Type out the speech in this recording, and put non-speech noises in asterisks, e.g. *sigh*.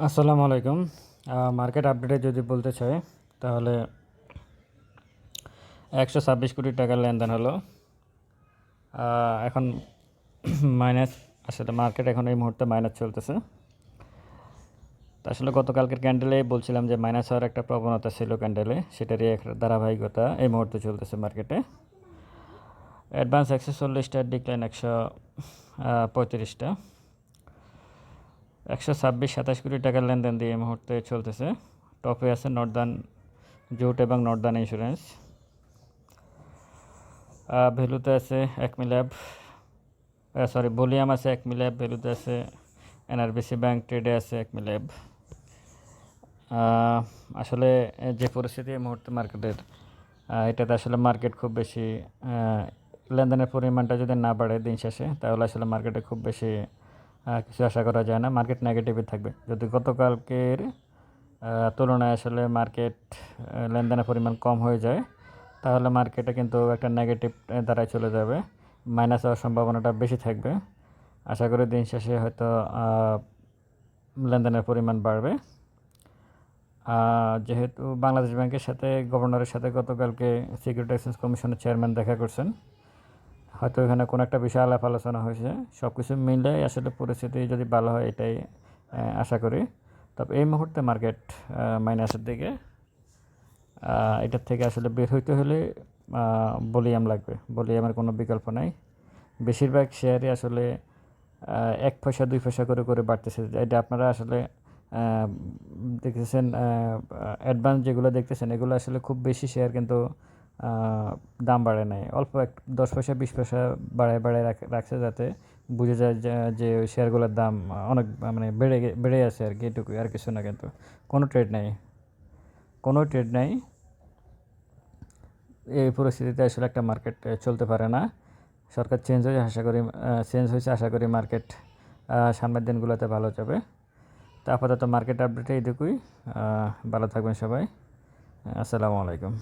আসসালামু আলাইকুম। মার্কেট আপডেটে যদি বলতে চাই, তাহলে একশো ছাব্বিশ কোটি টাকার লেনদেন হলো। এখন *clears throat* মাইনাস আসলে মার্কেট এখন এই মুহূর্তে মাইনাস চলতেছে। আসলে গতকালকের ক্যান্ডেলে বলছিলাম যে মাইনাস হওয়ার একটা প্রবণতা ছিল ক্যান্ডেলে সেটারই এক ধারাবাহিকতা এই মুহূর্তে চলতেছে মার্কেটে অ্যাডভান্স একশো চল্লিশটা ডিক্লাইন একশো পঁয়ত্রিশটা। একশো ছাব্বিশ, সাতাশ কোটি টাকার লেনদেন দিয়ে এই মুহূর্তে চলতেছে। টপে আছে নর্দার্ন জুট এবং নর্দার্ন ইন্স্যুরেন্স ভ্যালুতে আছে এক মিল্যাব সরি ভলিউম আছে এক মিল্যাব ভ্যালুতে আছে এনআরবিসি ব্যাংক ট্রেডে আছে এক মিল্যাব আসলে যে পরিস্থিতি এই মুহূর্তে মার্কেটের এটাতে আসলে মার্কেট খুব বেশি লেনদেনের পরিমাণটা যদি না বাড়ে দিন শেষে, তাহলে আসলে মার্কেটে খুব বেশি কিছু আশা করা যায় না। মার্কেট নেগেটিভই থাকবে। যদি গতকালকের তুলনায় আসলে মার্কেট লেনদেনের পরিমাণ কম হয়ে যায়, তাহলে মার্কেটে কিন্তু একটা নেগেটিভ দ্বারাই চলে যাবে। মাইনাস হওয়ার সম্ভাবনাটা বেশি থাকবে। আশা করি দিন শেষে হয়তো লেনদেনের পরিমাণ বাড়বে। যেহেতু বাংলাদেশ ব্যাংকের সাথে গভর্নরের সাথে গতকালকে সিকিউরিটি এক্সচেঞ্জ কমিশনের চেয়ারম্যান দেখা করছেন হয়তো এখানে কোনো একটা বিষয় আলাপ আলোচনা হয়েছে। সব কিছু মিলে আসলে পরিস্থিতি যদি ভালো হয় এটাই আশা করি। তবে এই মুহূর্তে মার্কেট মাইনাসের দিকে এটার থেকে আসলে বের হইতে হলে বলিয়াম লাগবে। বলিয়ামের কোনো বিকল্প নাই। বেশিরভাগ শেয়ারই আসলে এক পয়সা, দুই পয়সা করে করে বাড়তেছে। এটা আপনারা আসলে দেখতেছেন অ্যাডভান্স যেগুলো দেখতেছেন, এগুলো আসলে খুব বেশি শেয়ার কিন্তু দাম বাড়ে নাই। অল্প এক দশ পয়সা, বিশ পয়সা বাড়ায় বাড়ায় রাখ- রাখছে যাতে বুঝে যায় যে- ওই শেয়ারগুলোর দাম অনেক মানে বেড়ে বেড়ে আছে আর কি, এটুকুই, আর কিছু না কিন্তু। কোনো ট্রেড নাই। কোনো ট্রেড নাই। এই পরিস্থিতিতে আসলে একটা মার্কেট চলতে পারে না। সরকার চেঞ্জ হয়েছে, আশা করি চেঞ্জ হয়েছে, আশা করি মার্কেট সামনের দিনগুলোতে ভালো যাবে। তো আপাতত মার্কেট আপডেটে এইটুকুই। ভালো থাকবেন সবাই। আসসালামু আলাইকুম।